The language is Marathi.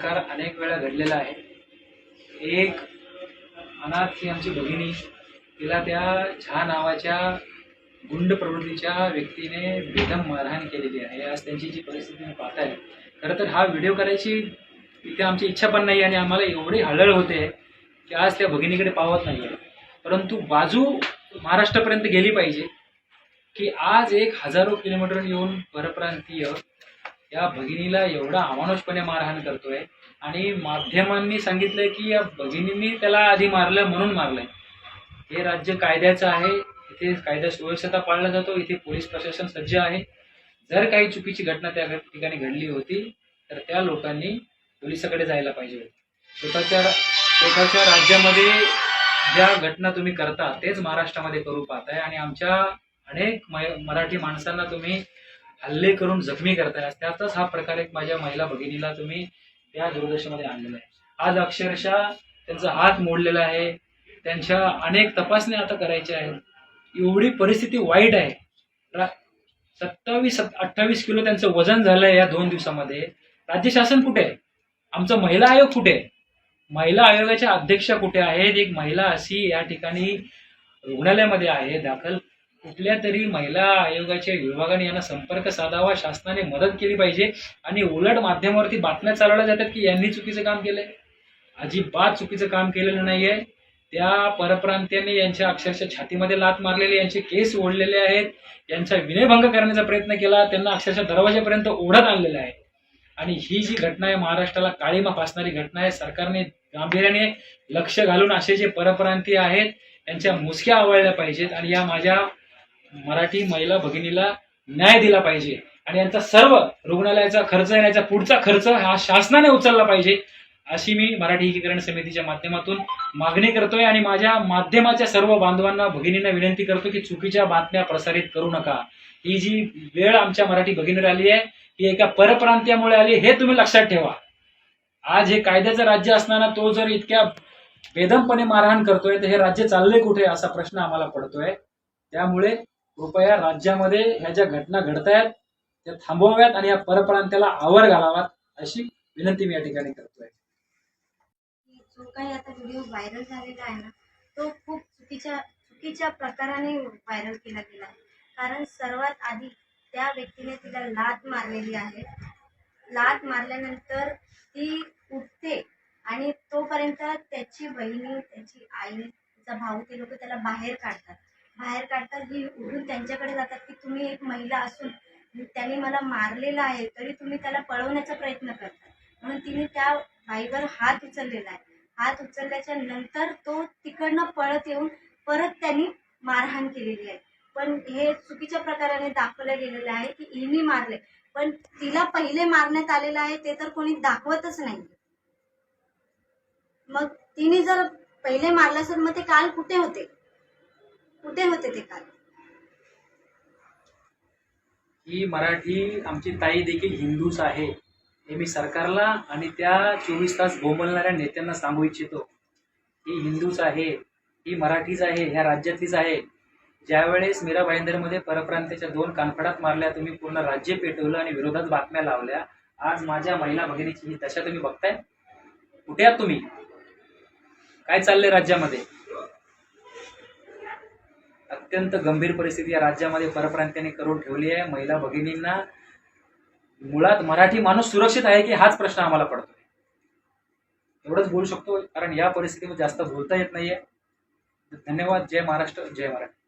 प्रकार अनेक वेळा घडलेला आहे. एक अनाथ ही आमची भगिनी तिला त्या झा नावाच्या गुंड प्रवृत्तीच्या व्यक्तीने बेदम मारहाण केलेली आहे. आज त्यांची जी परिस्थिती मी पाहत आहे खरं तर हा व्हिडिओ करायची इथे आमची इच्छा पण नाही आणि आम्हाला एवढी हळहळ होते की आज त्या भगिनीकडे पावत नाही आहे परंतु बाजू महाराष्ट्रापर्यंत गेली पाहिजे की आज एक हजारो किलोमीटर येऊन परप्रांतीय या भगिनीला एवढा अमानुषपणे मारहाण करतोय. आणि माध्यमांनी सांगितलंय की या भगिनींनी त्याला आधी मारलं म्हणून मारलंय. हे राज्य कायद्याचं आहे. इथे कायदा सुव्यवस्था पाळला जातो. इथे पोलीस प्रशासन सज्ज आहे. जर काही चुकीची घटना त्या ठिकाणी घडली होती तर त्या लोकांनी पोलिसाकडे जायला पाहिजे स्वतःच्या स्वतःच्या राज्यामध्ये ज्या घटना तुम्ही करता तेच महाराष्ट्रामध्ये करू पाहताय. आणि आमच्या अनेक मराठी माणसांना तुम्ही हल्ले करून जखमी करतायत त्यातच हा प्रकार एक माझ्या महिला भगिनीला तुम्ही त्या दूरदर्शनमध्ये आणलेला आहे. आज अक्षरशः त्यांचा हात मोडलेला आहे. त्यांच्या अनेक तपासण्या आता करायच्या आहेत. एवढी परिस्थिती वाईट आहे. सत्तावीस अठ्ठावीस किलो त्यांचं वजन झालंय या दोन दिवसामध्ये. राज्य शासन कुठे आहे? आमचा महिला आयोग कुठे आहे? महिला आयोगाच्या अध्यक्षा कुठे आहेत? एक महिला अशी या ठिकाणी रुग्णालयामध्ये आहे दाखल कुठल्या तरी महिला आयोगाच्या विभागाने यांना संपर्क साधावा शासनाने मदत केली पाहिजे आणि उलट माध्यमावरती बातम्या चालवल्या जातात की यांनी चुकीचं काम केलंय. अजिबात चुकीचं काम केलेलं नाहीये. त्या परप्रांत्याने यांच्या अक्षरशः छातीमध्ये लात मारलेली यांचे केस ओढलेले आहेत. यांचा विनयभंग करण्याचा प्रयत्न केला त्यांना अक्षरशः दरवाजापर्यंत ओढत आणलेले आहे. आणि ही जी घटना आहे महाराष्ट्राला काळीमा फासणारी घटना आहे सरकारने गांभीर्याने लक्ष घालून असे जे परप्रांतीय आहेत त्यांच्या मुसक्या आवळल्या पाहिजेत. आणि या माझ्या मराठी महिला भगिनीला न्याय दिला पाहिजे. आणि यांचा सर्व रुग्णालयाचा खर्च येण्याचा पुढचा खर्च हा शासनाने उचलला पाहिजे अशी मी मराठी एकीकरण समितीच्या माध्यमातून मागणी करतोय आणि माझ्या माध्यमाच्या सर्व बांधवांना भगिनींना विनंती करतो की चुकीच्या बातम्या प्रसारित करू नका. ही जी वेळ आमच्या मराठी भगिनीवर आली आहे ही एका परप्रांत्यामुळे आली हे तुम्ही लक्षात ठेवा. आज हे कायद्याचं राज्य असताना तो जर इतक्या बेदमपणे मारहाण करतोय तर हे राज्य चाललंय कुठे असा प्रश्न आम्हाला पडतोय. त्यामुळे कृपया राज्यामध्ये ह्या ज्या घटना घडतायत त्या थांबवाव्यात आणि या परप्रांत्याला आवर घालाव्यात अशी विनंती मी या ठिकाणी करतोय. जो काही आता व्हिडिओ व्हायरल झालेला आहे ना तो खूप चुकीच्या चुकीच्या प्रकाराने व्हायरल केला गेला आहे. कारण सर्वात आधी त्या व्यक्तीने तिला लात मारलेली आहे. लात मारल्यानंतर ती उठते आणि तोपर्यंत त्याची बहिणी त्याची आई तिचा भाऊ ते लोक त्याला बाहेर काढतात. बाहेर काढतात ही उठून त्यांच्याकडे जातात की तुम्ही एक महिला असून त्याने मला मारलेला आहे तरी तुम्ही त्याला पळवण्याचा प्रयत्न करता. म्हणून तिने त्या बाईवर हात उचललेला आहे. हात उचलल्याच्या नंतर तो तिकडनं पळत येऊन परत त्यांनी मारहाण केलेली आहे. पण हे चुकीच्या प्रकाराने दाखवलं गेलेलं आहे की हिने मारले. पण तिला पहिले मारण्यात आलेलं आहे ते तर कोणी दाखवतच नाही. मग तिने जर पहिले मारलं असेल मग ते काल कुठे होते? कुठे होते ते काल ही मराठी आमची ताई देखील हिंदूच आहे. हे मी सरकारला आणि त्या चोवीस तास घोमलणाऱ्या नेत्यांना सांगू इच्छितो. ही हिंदूच आहे ही मराठीच आहे ह्या राज्यातलीच आहे. ज्यावेळेस मीरा भाईंदरमध्ये परप्रांताच्या दोन कानफडात मारल्या तुम्ही पूर्ण राज्य पेटवलं आणि विरोधात बातम्या लावल्या आज माझ्या महिला भगिनीची ही दशा तुम्ही बघताय? कुठे आहात तुम्ही? काय चाललंय राज्यामध्ये? अत्यंत गंभीर परिस्थिती या राज्यामध्ये परप्रांत्याने करून ठेवली आहे. महिला भगिनींना मुळात मराठी माणूस सुरक्षित आहे की हाच प्रश्न आम्हाला पडतो एवढंच बोलू शकतो कारण या परिस्थितीमध्ये जास्त बोलता येत नाहीये. धन्यवाद. जय महाराष्ट्र जय मराठी.